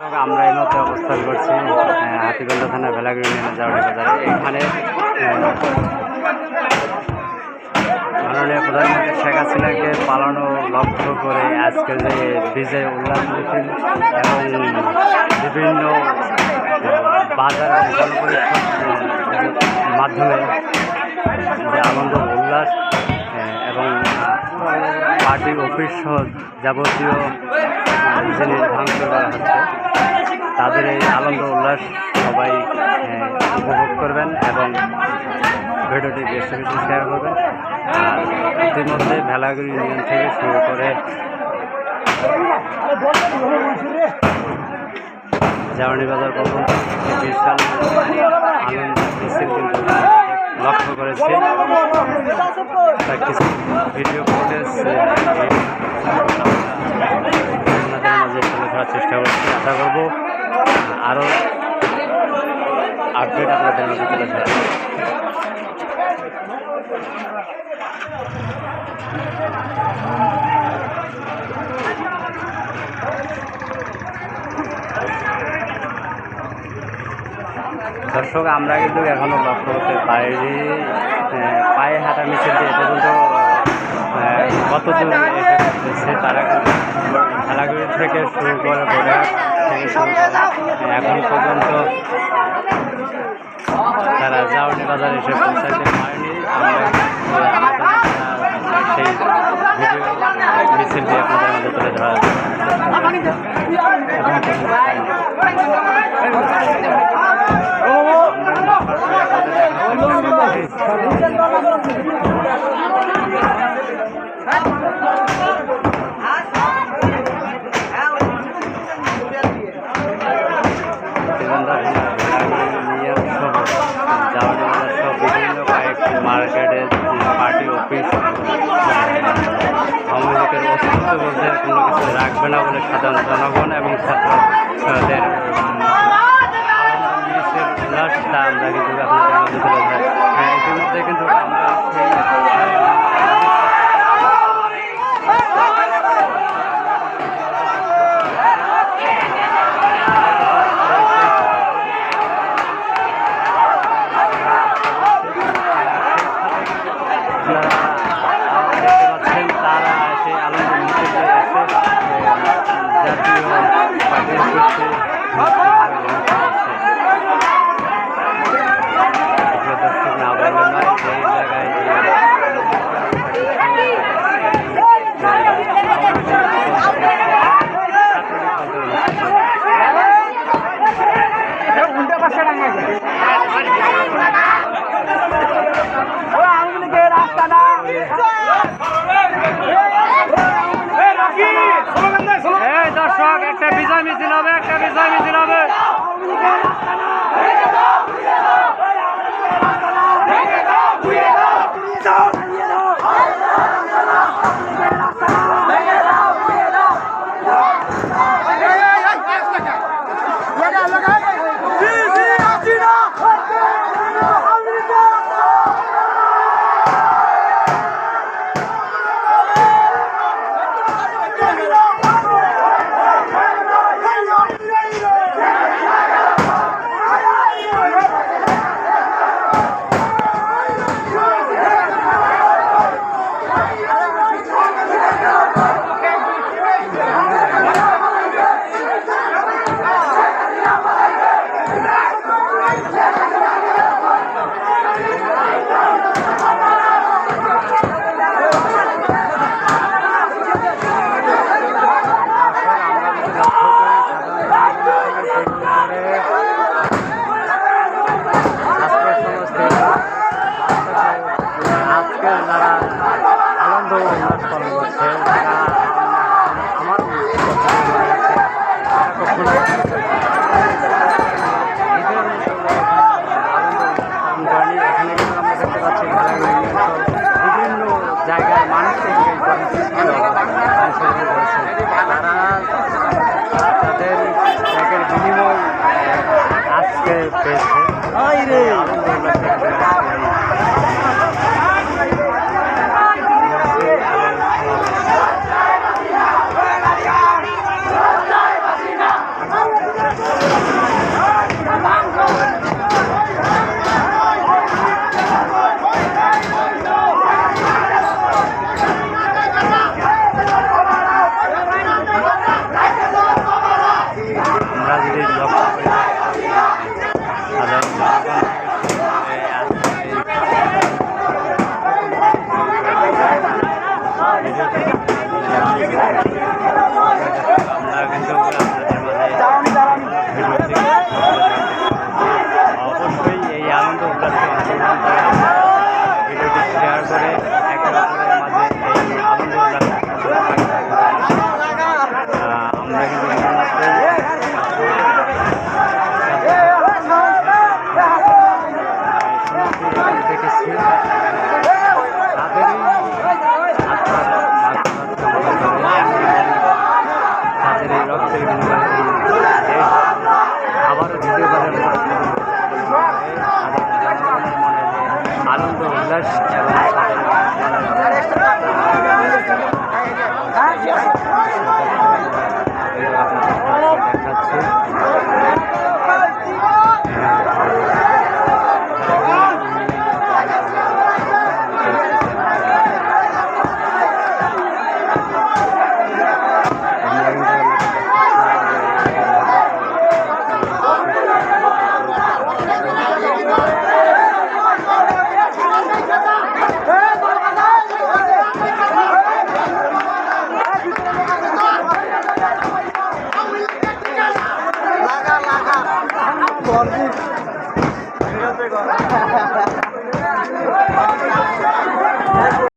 আমরা এই মধ্যে অবস্থান করছি হাতিগঞ্জ থানা ভেলাগুড়ি ইউনিয়নের বাজারে। এখানে মাননীয় প্রধানমন্ত্রী শেখ হাসিনাকে পালানো লক্ষ্য করে আজকে যে বিজয় উল্লাস মিছিল এবং বিভিন্ন বাজার মাধ্যমে যে আনন্দ উল্লাস এবং পার্টি অফিস যাবতীয় জিনিস ভাঙচুর করা হচ্ছে। তাদের এই আনন্দ উল্লাস সবাই উপভোগ করবেন এবং ভিডিওটি বেশি বেশি শেয়ার করবেন। আর ইতিমধ্যে ভেলাগুড়ি ইউনিয়ন থেকে শুরু করে জামানি বাজার পর্যন্ত বিশাল আনন্দ কিন্তু লক্ষ্য করেছে। কিছু ভিডিও ফুটেজ মাঝে তুলে ধরার চেষ্টা করছি, আশা করব আরও আপডেট আপনাদের মাঝে তুলে ধরবো। দর্শক, আমরা কিন্তু এখনও লক্ষ্য করতে পারিনি পায়ে হাঁটা মিছিলটি এ পর্যন্ত কত দূর এসে তারা খেলাগুড়ি থেকে শুরু করে এখন পর্যন্ত তারা জাউনি বাজার এসে পৌঁছাতে পারেনি। সেই মিছিলটি আপনাদের মধ্যে তুলে ধরা রাখবে না বলে সাধারণ জনগণ এবং ছাত্রদের আমরা কিন্তু হ্যাঁ ইতিমধ্যে কিন্তু আমরা আপনারা দেখতে পাচ্ছেন তারা সেই আনন্দ মিছিলে এসে আহ, জাতীয় পার্টির অফিসে দর্শক না বললে নয় যে এই জায়গায় যে উল্টা পাশে টাঙাইছে ও আওয়ামী লীগের রাস্তাটা এই দর্শক একটা বিজয় মিছিল হবে একটা বিজয় মিছিল হবে আজকে যারা আনন্দ উল্লাস পালন করছে তারা আমার কখনো ঈদের আনন্দ উল্লাস পালন করেনি। এখানে কিন্তু আমরা দেখতে পাচ্ছি খেলাগুলো বিভিন্ন জায়গায় মানুষ থেকে এই কর্মসূচিগুলো অংশগ্রহণ করেছে তারা তাদের ত্যাগের বিনিময় আজকে পেয়েছে কেটেছে